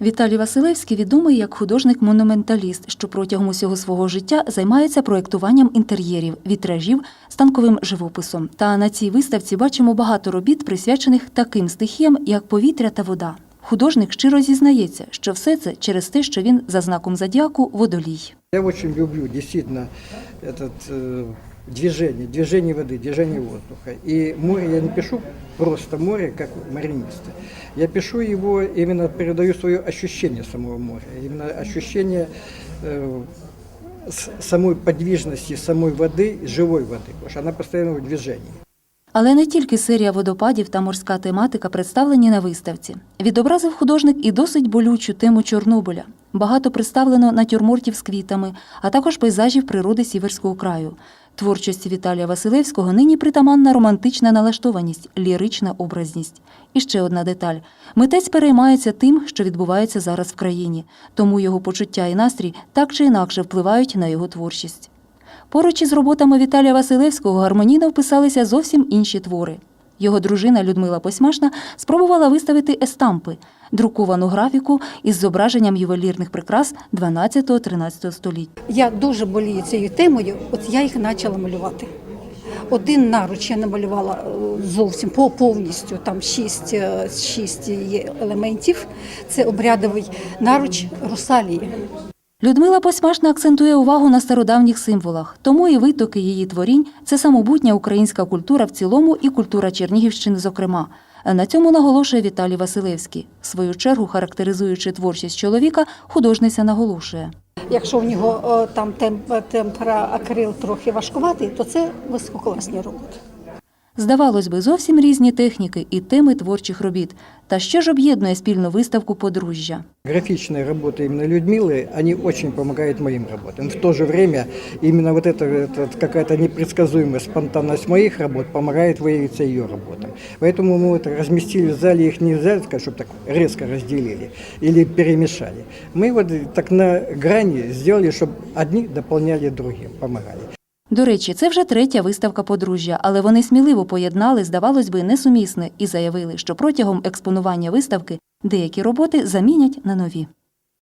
Віталій Василевський відомий як художник-монументаліст, що протягом усього свого життя займається проєктуванням інтер'єрів, вітражів, станковим живописом. Та на цій виставці бачимо багато робіт, присвячених таким стихіям, як повітря та вода. Художник щиро зізнається, що все це через те, що він за знаком зодіаку водолій. Я очень люблю действительно этот э, движение, движение воды, движение воздуха. И море я не пишу просто море, как маринисты. Я пишу его, именно передаю свое ощущение самого моря, именно ощущение э, с- самой подвижности самой воды, живой воды, потому что она постоянно в движении. Але не тільки серія водопадів та морська тематика представлені на виставці. Відобразив художник і досить болючу тему Чорнобиля. Багато представлено натюрмортів з квітами, а також пейзажів природи Сіверського краю. Творчості Віталія Василевського нині притаманна романтична налаштованість, лірична образність. І ще одна деталь: митець переймається тим, що відбувається зараз в країні, тому його почуття і настрій так чи інакше впливають на його творчість. Поруч із роботами Віталія Василевського гармонійно вписалися зовсім інші твори. Його дружина Людмила Посьмашна спробувала виставити естампи друковану графіку із зображенням ювелірних прикрас 12-13 століть. Я дуже болію цією темою, от я їх почала малювати. Один наруч я намалювала е, зовсім по повністю, там шість, е, шість є елементів. Це обрядовий наруч русалії. Людмила Посьмашна акцентує увагу на стародавніх символах, тому і витоки її творінь це самобутня українська культура в цілому і культура Чернігівщини, зокрема. На цьому наголошує Віталій Василевський. В свою чергу, характеризуючи творчість чоловіка, художниця наголошує. Якщо в нього там темп, темпера акрил трохи важкуватий, то це висококласні роботи. Здавалось би, зовсім різні техніки і теми творчих робіт. Та що ж об'єднує спільну виставку подружжя? Графичные работы именно Людмилы, они очень помогают моим работам. В то же время именно вот эта, эта какая-то непредсказуемая спонтанность моих работ помогает выявиться ее работам. Поэтому мы вот разместили в зале, их нельзя сказать, чтобы так резко разделили или перемешали. Мы вот так на грани сделали, чтобы одни дополняли другим, помогали. До речі, це вже третя виставка подружжя, але вони сміливо поєднали, здавалось би, несумісне і заявили, що протягом експонування виставки деякі роботи замінять на нові.